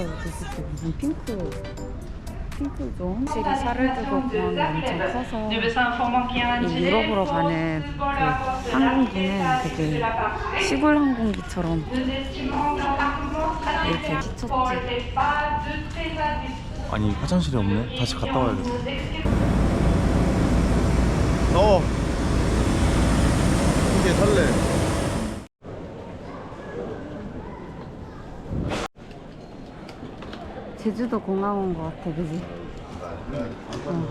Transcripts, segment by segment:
예쁘다 이게 진짜 무슨 핑크 핑크죠 확실히 샤를드고 공항이 엄청 커서 이 유럽으로 가는 그 항공기는 되게 시골 항공기처럼 이렇게 지쳤지 아니 화장실이 없네. 다시 갔다 와야겠어. 어. 이게 살래. 제주도 공항 온 것 같아 그지? 어.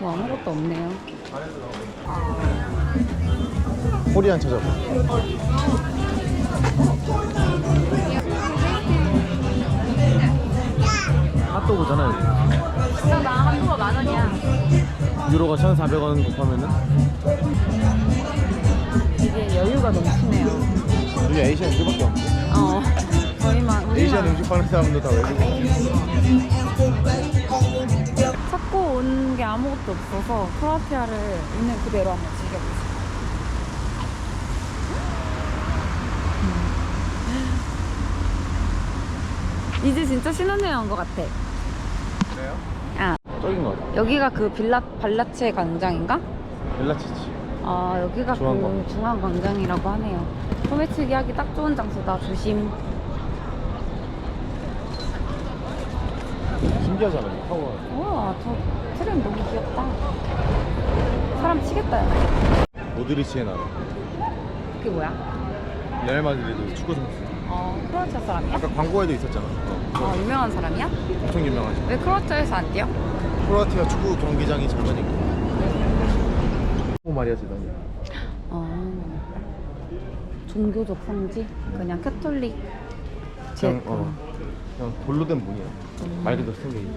뭐 아무것도 없네요 코리안 찾아봐. 핫도그잖아. 비싸다 한도가 만 원이야. 유로가 1,400원 곱하면은 이게 여유가 넘치네요 여기 에이시안 이밖에 없네. 어 우리만 에이시안 음식 파는 사람도 다 외국인. 찾고 온 게 아무것도 없어서 크로아티아를 있는 그대로 한번 즐겨보자. 음. 이제 진짜 신혼여행 온 것 같아. 그래요? 아, 저긴 거 같아. 여기가 그 빌라 발라체 광장인가? 벨라치치. 아, 여기가 중앙광. 그 중앙광장이라고 하네요. 소매치기 하기 딱 좋은 장소다. 조심. 신기하잖아. 이 타워가. 우와, 저 트램 너무 귀엽다. 사람 치겠다, 야. 모드리치의 나라. 그게 뭐야? 레알 마드리드 축구 선수. 어, 크로아티아 사람이야? 아까 광고에도 있었잖아. 어, 아, 유명한 사람이야? 엄청 유명하죠. 왜 크로아티아에서 안 뛰어? 크로아티아 축구 경기장이 작으니까. 오 마리아 지단이. 어, 종교적 성지? 그냥 캐톨릭. 제- 그냥 어 그냥 돌로 된 문이야. 말 그대로 스토리.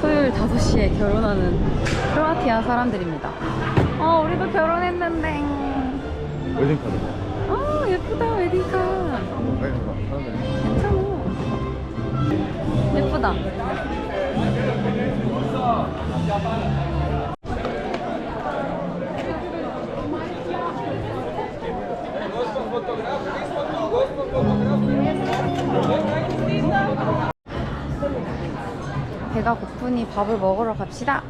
토요일 5시에 결혼하는 크로아티아 사람들입니다. 어, 우리도 결혼했는데. 웨딩 카드. 어, 예쁘다, 웨딩카. 괜찮아. 예쁘다. 배가 고프니 밥을 먹으러 갑시다.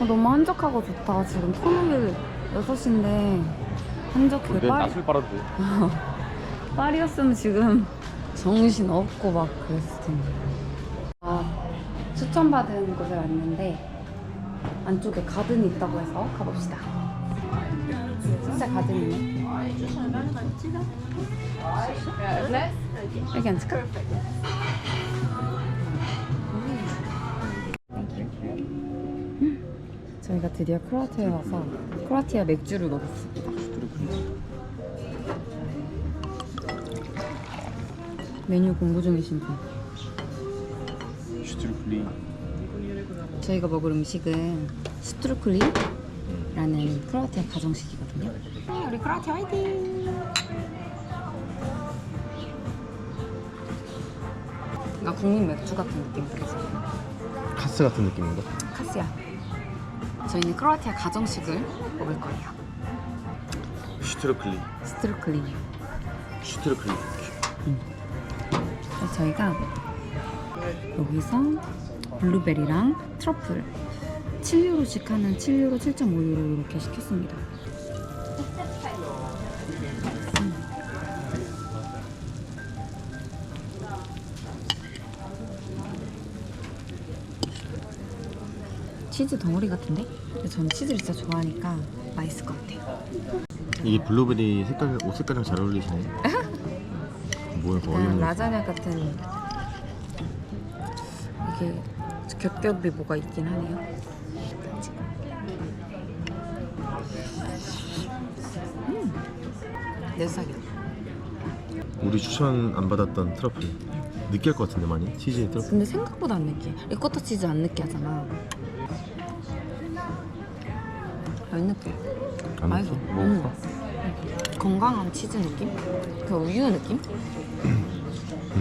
어, 너무 한적하고 좋다. 지금 토요일 6시인데 한적해. 파리, 낯을 빨아도 돼. 파리였으면 지금 정신 없고 막 그랬을 텐데. 아, 추천받은 곳에 왔는데 안쪽에 가든이 있다고 해서 가봅시다. 진짜 가든이네. 여기 앉을까? 저희가 드디어 크로아티아에 와서 크로아티아 맥주를 먹었습니다. 메뉴 공부 중이신 분. 슈트루클리. 저희가 먹을 음식은 스트루클리라는 크로아티아 가정식이거든요. 우리 크로아티아 화이팅! 국민 맥주 같은 느낌 카스 같은 느낌인가? 카스야. 저희는 크로아티아 가정식을 먹을 거예요. 슈트루클리. 스트루클리. 슈트루클리. 그래서 저희가 여기서 블루베리랑 트러플 7유로씩 하는 7유로, 7.5유로 이렇게 시켰습니다. 치즈 덩어리 같은데? 근데 저는 치즈를 진짜 좋아하니까 맛있을 것 같아요. 이게 블루베리 색깔 옷 색깔이랑 잘 어울리시네. 뭐야 거의 약간 뭐 라자냐 같은 이게 겹겹이 뭐가 있긴 하네요. 음, 내 스타일이야. 우리 추천 안 받았던 트러플. 느끼할 것 같은데 많이 치즈의 트러플. 근데 생각보다 안 느끼해. 리코타 치즈 안 느끼하잖아. 면 느낌. 안 맛있어. 먹어? 음. 건강한 치즈 느낌? 그 우유 느낌?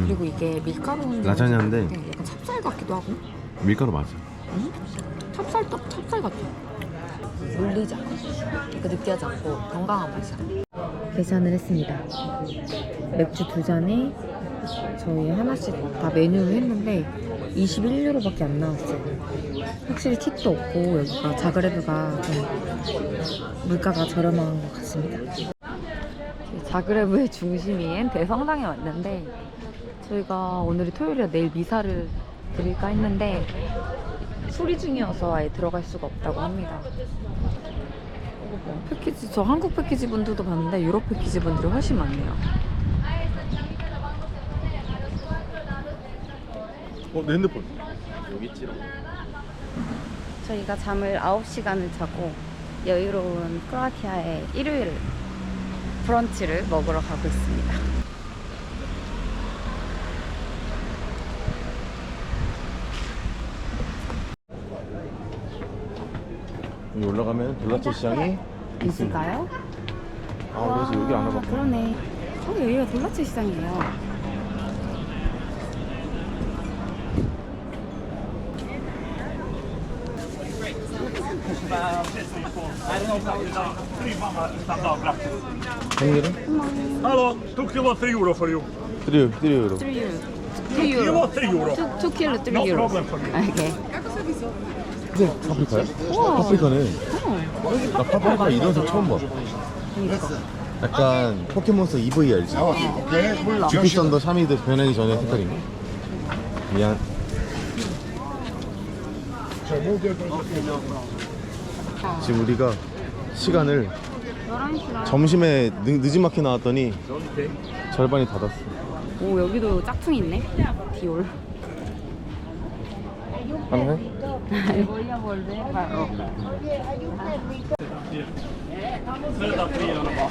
그리고 이게 밀가루 라자냐인데. 약간 찹쌀 같기도 하고 밀가루 맞아 찹쌀 떡 찹쌀 같아 물리지 않아 그 느끼하지 않고 건강한 맛이야 계산을 했습니다 맥주 두 잔에 저희 하나씩 다 메뉴를 했는데 21유로밖에 안 나왔어요 확실히 팁도 없고 여기가 자그레브가 좀 물가가 저렴한 것 같습니다 자그레브의 중심인 대성당에 왔는데 저희가 오늘이 토요일이라 내일 미사를 드릴까 했는데 수리 중이어서 아예 들어갈 수가 없다고 합니다. 어, 패키지 저 한국 패키지 분들도 봤는데 유럽 패키지 분들이 훨씬 많네요. 어? 내 핸드폰 여기 있지롱 저희가 잠을 9시간을 자고 여유로운 크로아티아의 일요일 브런치를 먹으러 가고 있습니다. 여기 올라가면 돌라체 시장이 있을까요? 아 그래서 여기 안 와봤구나 그러네. 어, 여기가 돌라체 시장이에요. 한개는? Hallå, tog det var 3 euro för you. 드리오로 3 euro. 2 Det euro. var 3 euro. 2, 2 kilo 3 No euro. problem for me. 오케이. 근데 파프리카야? 우와. 파프리카네 어. 나 파프리카 이런 색 처음 봐. 약간 포켓몬스터 EV 알지? 몰라. 주피 썬더 샤미드 변하기 전에 색깔인가? 미안 지금 우리가 시간을 11시간. 점심에 늦, 마켓 나왔더니 절반이 닫았어 오, 여기도 짝퉁 있네. 디올. 하나 해? Voy a volver para Svedda 3 euro bara.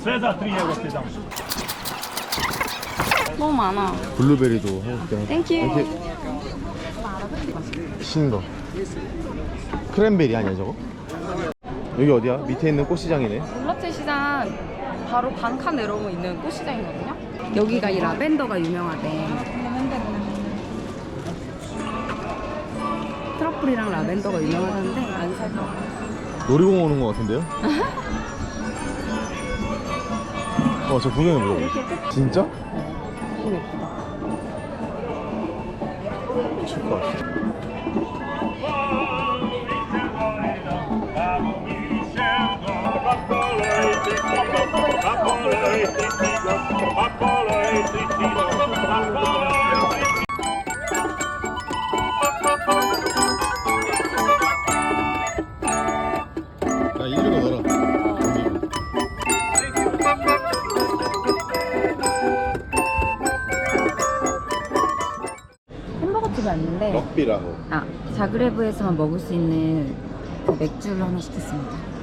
Svedda 3 euro till dem. 너무 많아. 블루베리도 한데 땡큐. 신거 크랜베리 아니야 저거? 여기 어디야? 밑에 있는 꽃시장이네 블라체 시장 바로 반칸 내려오면 있는 꽃시장이거든요. 여기가 이 라벤더가 유명하대. 트러플이랑 라벤더가 유명하다는데 안살 거. 놀이공원 오는 것 같은데요? 어, 저 구경해보자. 이렇게 끝. 진짜? 너무 예쁘다. 미칠 것 같아. 야, 이리로 넣어라. 햄버거 집에 왔는데 럭비라고. 아 자그레브에서만 먹을 수 있는 그 맥주를 하나 시켰습니다.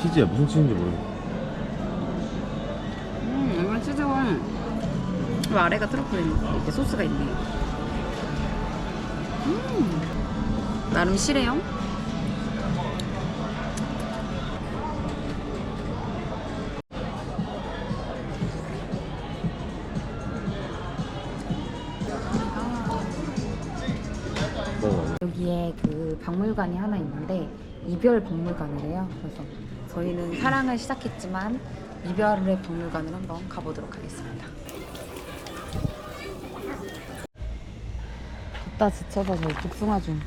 치즈야, 무슨 치즈인지 모르겠어. 음, 이건 치즈가 이 아래가 트러플 이렇게 소스가 있네. 음, 나름 실해요. 여기에 그 박물관이 하나 있는데 이별 박물관이래요. 그래서 저희는 사랑을 시작했지만 이별의 박물관을 한번 가보도록 하겠습니다. 걷다 지쳐서 저희 복숭아 좀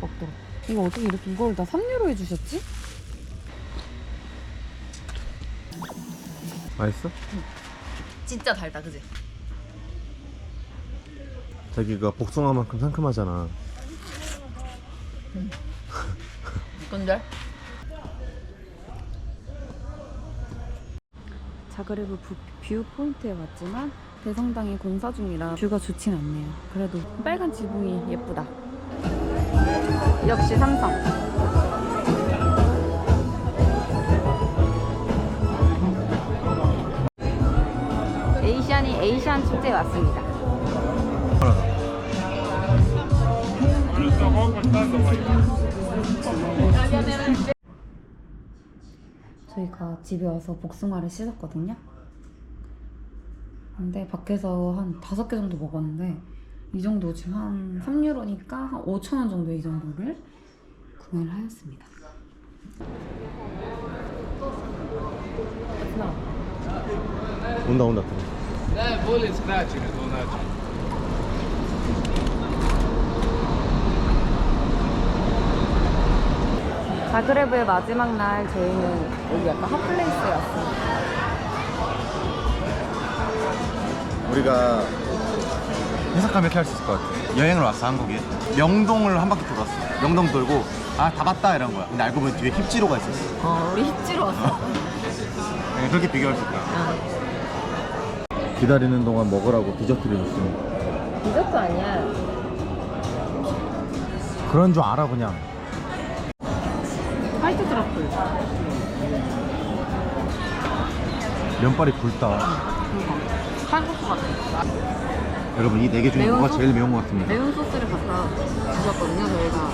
먹도록. 이거 어떻게 이렇게 이걸 다 3유로 해주셨지? 맛있어? 진짜 달다, 그지? 자기가 복숭아만큼 상큼하잖아. 근데 자그레브 뷰포인트에 왔지만 대성당이 공사 중이라 뷰가 좋진 않네요. 그래도 빨간 지붕이 예쁘다. 역시 삼성. 에이시안이 에이시안 축제에 왔습니다. 아, 아, 아. 저희가 집에 와서 복숭아를 씻었거든요. 근데 밖에서 한 다섯 개 정도 먹었는데 이 정도 지금 한 3유로니까 한 5천 원 정도 이 정도를 구매를 하였습니다. 온다 온다. 자그레브의 마지막 날 저희는 여기 약간 핫플레이스에 왔어요. 우리가 해석하면 이렇게 할 수 있을 것 같아. 여행을 왔어 한국에. 명동을 한 바퀴 돌았어. 명동 돌고 아 다 봤다 이런 거야. 근데 알고 보니 뒤에 힙지로가 있었어. 어, 우리 힙지로 왔어. 네, 그렇게 비교할 수 있다. 기다리는 동안 먹으라고 디저트를 줬습니다. 디저트 아니야. 그런 줄 알아 그냥. 면발이 굵다. 한국 것 같아. 여러분 이 네 개 중에 매운 뭐가 소- 제일 매운 것 같습니다. 매운 소스를 갖다 주셨거든요, 저희가.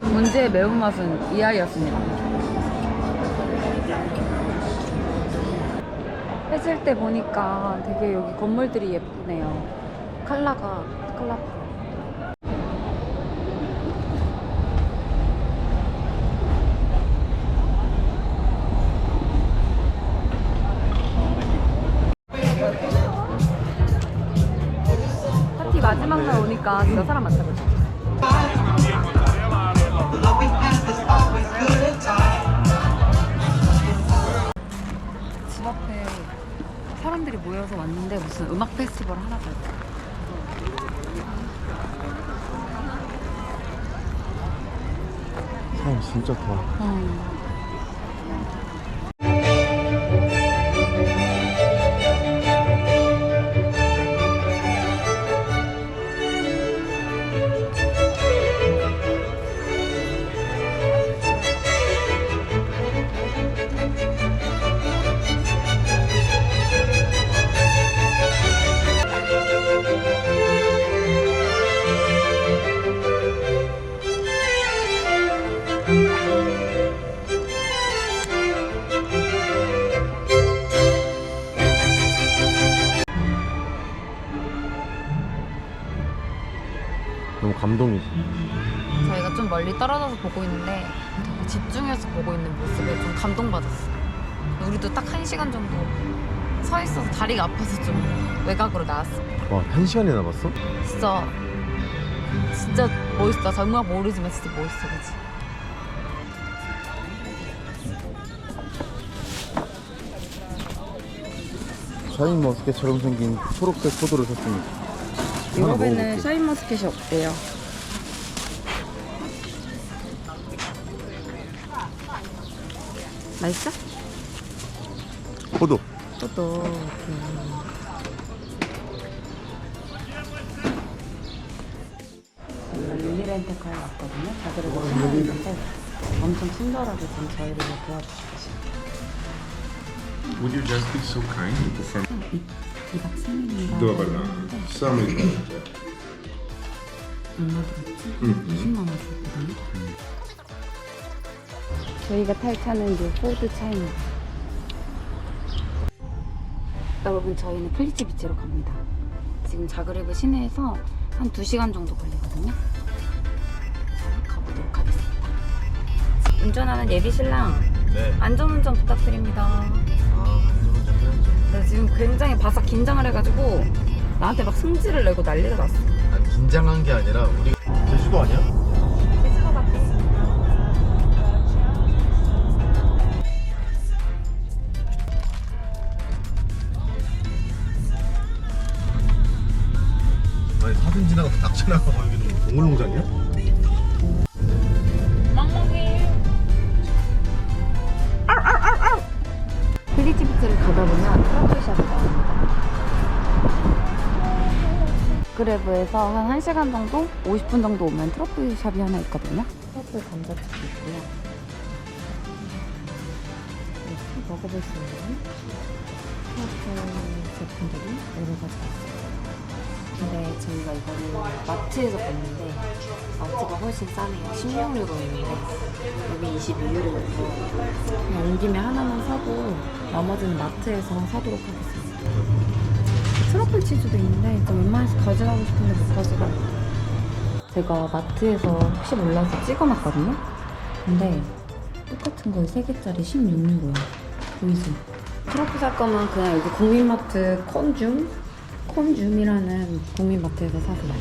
문제의 매운맛은 이하였습니다. 해질 때 보니까 되게 여기 건물들이 예쁘네요. 칼라가 칼라 날 오니까 진짜 사람 많다 그죠? 집 앞에 사람들이 모여서 왔는데 무슨 음악 페스티벌 하나 봐요. 사람 진짜 더워. 음. 감동이지. 저희가 좀 멀리 떨어져서 보고 있는데 되게 집중해서 보고 있는 모습에 좀 감동받았어. 우리도 딱 한 시간 정도 서 있어서 다리가 아파서 좀 외곽으로 나왔어. 와, 한 시간이나 봤어? 진짜 진짜 멋있다. 정말 모르지만 진짜 멋있어, 그치? 샤인 머스켓처럼 생긴 초록색 포도를 샀습니다. 하나 유럽에는 먹어볼게. 샤인머스켓이 없대요. 맛있어? 포도. 또또 릴리렌터카에 왔거든요. 자들을 먹는데 엄청 친절하게 지금 저희를 도와주시고 Would you just be so kind to perform? 이박 3일인가 Dobra, samy dobrze. 얼마 들었지? 20만 원 줬거든요. 저희가 탈 차는 이 포드 차입니다. 여러분 저희는 플리치 비치로 갑니다. 지금 자그레브 시내에서 한 2시간 정도 걸리거든요. 자, 가보도록 하겠습니다. 운전하는 예비 신랑 네. 안전운전 부탁드립니다. 아, 네, 지금 굉장히 바삭 긴장을 해가지고 나한테 막 승질을 내고 난리가 났어. 아니, 긴장한 게 아니라 우리 제주도 아니야? 나가고 여기는 뭐 동물농장이야? 필리티비트를 가다 보면 트러플샵이 나옵니다. 그래브에서 한 1시간 정도, 50분 정도 오면 트러플 샵이 하나 있거든요. 트러플 감자칩이 있고요. 이렇게 먹어볼 수 있는 제품들이 여러 가지 있어요. 근데 저희가 이거를 마트에서 봤는데 마트가 훨씬 싸네요. 16유로였는데 여기 22유로여서 그냥 온 김에 하나만 사고 나머지는 마트에서 사도록 하겠습니다. 트러플 치즈도 있는데 저 웬만해서 가져가고 싶은데 못 가져가요. 제가 마트에서 혹시 몰라서 찍어놨거든요. 근데 똑같은 거에 3개짜리 16유로예요. 보이죠? 트러플 살 거면 그냥 여기 국민마트 컨 줌? 컨줌이라는 국민마트에서 사세요.